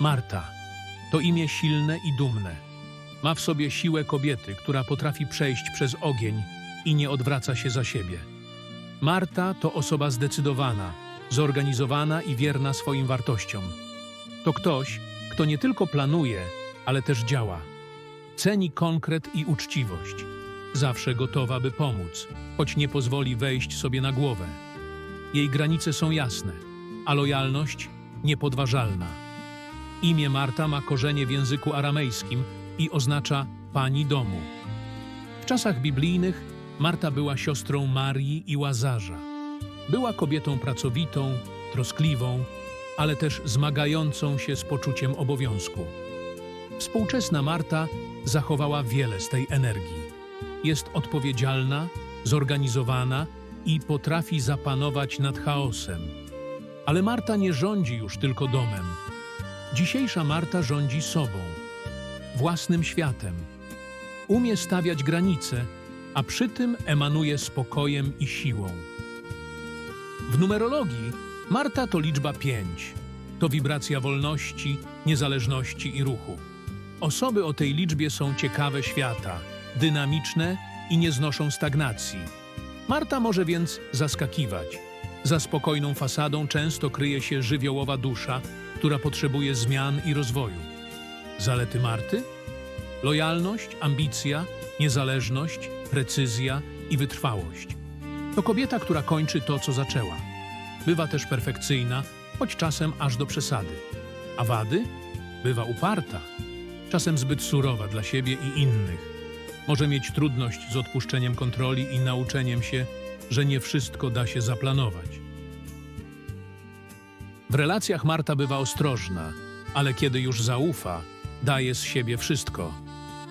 Marta to imię silne i dumne. Ma w sobie siłę kobiety, która potrafi przejść przez ogień i nie odwraca się za siebie. Marta to osoba zdecydowana, zorganizowana i wierna swoim wartościom. To ktoś, kto nie tylko planuje, ale też działa. Ceni konkret i uczciwość. Zawsze gotowa, by pomóc, choć nie pozwoli wejść sobie na głowę. Jej granice są jasne, a lojalność niepodważalna. Imię Marta ma korzenie w języku aramejskim i oznacza pani domu. W czasach biblijnych Marta była siostrą Marii i Łazarza. Była kobietą pracowitą, troskliwą, ale też zmagającą się z poczuciem obowiązku. Współczesna Marta zachowała wiele z tej energii. Jest odpowiedzialna, zorganizowana i potrafi zapanować nad chaosem. Ale Marta nie rządzi już tylko domem. Dzisiejsza Marta rządzi sobą, własnym światem. Umie stawiać granice, a przy tym emanuje spokojem i siłą. W numerologii Marta to liczba 5. To wibracja wolności, niezależności i ruchu. Osoby o tej liczbie są ciekawe świata, dynamiczne i nie znoszą stagnacji. Marta może więc zaskakiwać. Za spokojną fasadą często kryje się żywiołowa dusza, która potrzebuje zmian i rozwoju. Zalety Marty? Lojalność, ambicja, niezależność, precyzja i wytrwałość. To kobieta, która kończy to, co zaczęła. Bywa też perfekcyjna, choć czasem aż do przesady. A wady? Bywa uparta, czasem zbyt surowa dla siebie i innych. Może mieć trudność z odpuszczeniem kontroli i nauczeniem się, że nie wszystko da się zaplanować. W relacjach Marta bywa ostrożna, ale kiedy już zaufa, daje z siebie wszystko.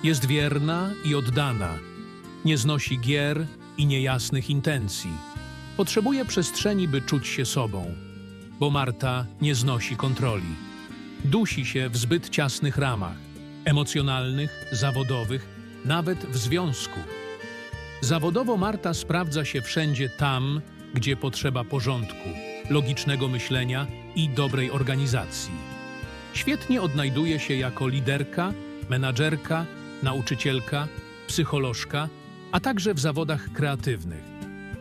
Jest wierna i oddana, nie znosi gier i niejasnych intencji. Potrzebuje przestrzeni, by czuć się sobą, bo Marta nie znosi kontroli. Dusi się w zbyt ciasnych ramach emocjonalnych, zawodowych, nawet w związku. Zawodowo Marta sprawdza się wszędzie tam, gdzie potrzeba porządku, logicznego myślenia i dobrej organizacji. Świetnie odnajduje się jako liderka, menadżerka, nauczycielka, psycholożka, a także w zawodach kreatywnych,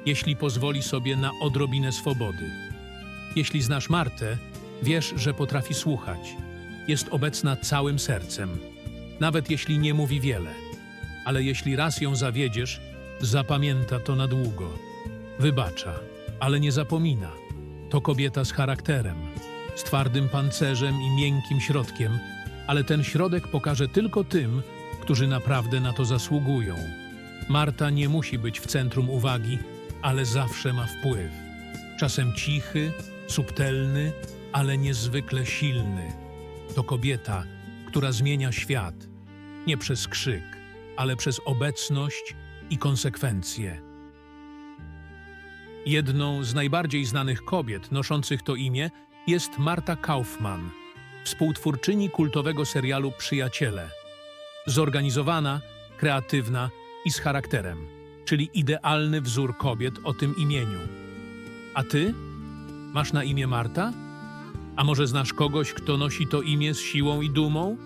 jeśli pozwoli sobie na odrobinę swobody. Jeśli znasz Martę, wiesz, że potrafi słuchać. Jest obecna całym sercem, nawet jeśli nie mówi wiele. Ale jeśli raz ją zawiedziesz, zapamięta to na długo. Wybacza, ale nie zapomina. To kobieta z charakterem, z twardym pancerzem i miękkim środkiem, ale ten środek pokaże tylko tym, którzy naprawdę na to zasługują. Marta nie musi być w centrum uwagi, ale zawsze ma wpływ. Czasem cichy, subtelny, ale niezwykle silny. To kobieta, która zmienia świat, nie przez krzyk, ale przez obecność i konsekwencje. Jedną z najbardziej znanych kobiet noszących to imię jest Marta Kaufmann, współtwórczyni kultowego serialu Przyjaciele. Zorganizowana, kreatywna i z charakterem, czyli idealny wzór kobiet o tym imieniu. A ty? Masz na imię Marta? A może znasz kogoś, kto nosi to imię z siłą i dumą?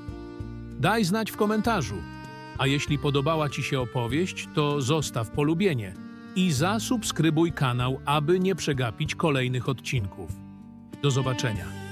Daj znać w komentarzu. A jeśli podobała Ci się opowieść, to zostaw polubienie i zasubskrybuj kanał, aby nie przegapić kolejnych odcinków. Do zobaczenia.